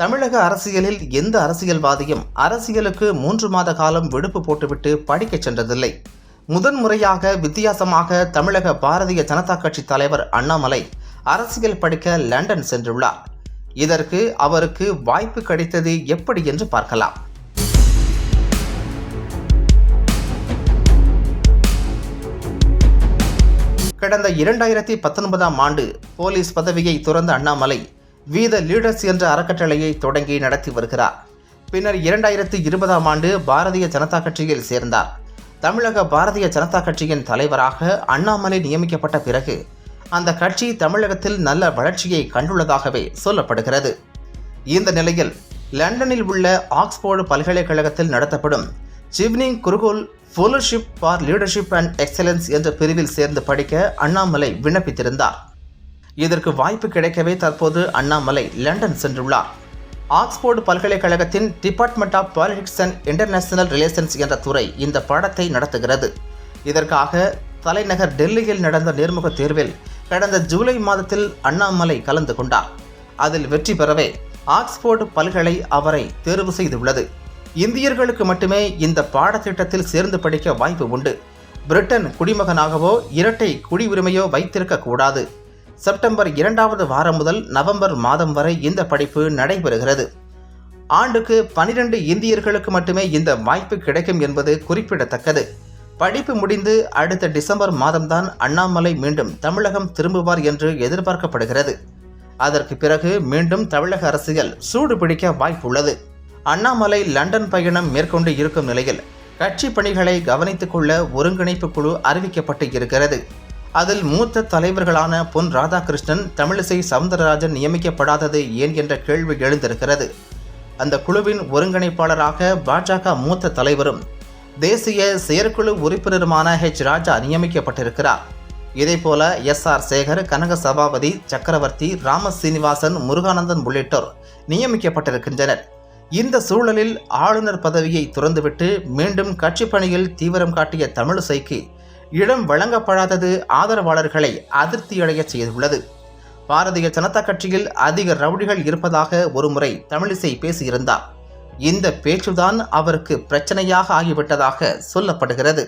தமிழக அரசியலில் எந்த அரசியல்வாதியும் அரசியலுக்கு மூன்று மாத காலம் விடுப்பு போட்டுவிட்டு படிக்கச் சென்றதில்லை. முதன்முறையாக வித்தியாசமாக தமிழக பாரதிய ஜனதா கட்சி தலைவர் அண்ணாமலை அரசியல் படிக்க லண்டன் சென்றுள்ளார். இதற்கு அவருக்கு வாய்ப்பு கிடைத்தது எப்படி என்று பார்க்கலாம். கடந்த இரண்டாயிரத்தி பத்தொன்பதாம் ஆண்டு போலீஸ் பதவியை துறந்த அண்ணாமலை வி த லீடர்ஸ் என்ற அறக்கட்டளையை தொடங்கி நடத்தி வருகிறார். பின்னர் இரண்டாயிரத்து இருபதாம் ஆண்டு பாரதிய ஜனதா கட்சியில் சேர்ந்தார். தமிழக பாரதிய ஜனதா கட்சியின் தலைவராக அண்ணாமலை நியமிக்கப்பட்ட பிறகு அந்த கட்சி தமிழகத்தில் நல்ல வளர்ச்சியை கண்டுள்ளதாகவே சொல்லப்படுகிறது. இந்த நிலையில் லண்டனில் உள்ள ஆக்ஸ்போர்டு பல்கலைக்கழகத்தில் நடத்தப்படும் Chevening Gurukul fellowship for leadership and excellence என்ற பிரிவில் சேர்ந்து படிக்க அண்ணாமலை விண்ணப்பித்திருந்தார். இதற்கு வாய்ப்பு கிடைக்கவே தற்போது அண்ணாமலை லண்டன் சென்றுள்ளார். ஆக்ஸ்போர்டு பல்கலைக்கழகத்தின் department of politics and international relations என்ற துறை இந்த பாடத்தை நடத்துகிறது. இதற்காக தலைநகர் டெல்லியில் நடந்த நேர்முக தேர்வில் கடந்த ஜூலை மாதத்தில் அண்ணாமலை கலந்து கொண்டார். அதில் வெற்றி பெறவே ஆக்ஸ்போர்டு பல்கலை அவரை தேர்வு செய்துள்ளது. இந்தியர்களுக்கு மட்டுமே இந்த பாடத்திட்டத்தில் சேர்ந்து படிக்க வாய்ப்பு உண்டு. பிரிட்டன் குடிமகனாகவோ இரட்டை குடியுரிமையோ வைத்திருக்கக்கூடாது செப்டம்பர் இரண்டாவது வாரம் முதல் நவம்பர் மாதம் வரை இந்த படிப்பு நடைபெறுகிறது. ஆண்டுக்கு பனிரெண்டு இந்தியர்களுக்கு மட்டுமே இந்த வாய்ப்பு கிடைக்கும் என்பது குறிப்பிடத்தக்கது. படிப்பு முடிந்து அடுத்த டிசம்பர் மாதம்தான் அண்ணாமலை மீண்டும் தமிழகம் திரும்புவார் என்று எதிர்பார்க்கப்படுகிறது. அதற்கு பிறகு மீண்டும் தமிழக அரசியல் சூடு பிடிக்க வாய்ப்புள்ளது. அண்ணாமலை லண்டன் பயணம் மேற்கொண்டு இருக்கும் நிலையில் கட்சி பணிகளை கவனித்துக் கொள்ள ஒருங்கிணைப்பு குழு அறிவிக்கப்பட்டு இருக்கிறது. அதில் மூத்த தலைவர்களான பொன் ராதாகிருஷ்ணன் தமிழிசை சவுந்தரராஜன் நியமிக்கப்படாதது ஏன் என்ற கேள்வி எழுந்திருக்கிறது. அந்த குழுவின் ஒருங்கிணைப்பாளராக பாஜக மூத்த தலைவரும் தேசிய செயற்குழு உறுப்பினருமான ஹெச் ராஜா நியமிக்கப்பட்டிருக்கிறார். இதேபோல எஸ். ஆர். சேகர் கனக சபாபதி சக்கரவர்த்தி ராம சீனிவாசன் முருகானந்தன் உள்ளிட்டோர் நியமிக்கப்பட்டிருக்கின்றனர். இந்த சூழலில் ஆளுநர் பதவியை துறந்துவிட்டு மீண்டும் கட்சி பணியில் தீவிரம் காட்டிய தமிழிசைக்கு இடம் வழங்கப்படாதது ஆதரவாளர்களை அதிருப்தியடையச் செய்துள்ளது. பாரதிய ஜனதா கட்சியில் அதிக ரவுடிகள் இருப்பதாக ஒருமுறை தமிழிசை பேசியிருந்தார். இந்த பேச்சுதான் அவருக்கு பிரச்சனையாக ஆகிவிட்டதாக சொல்லப்படுகிறது.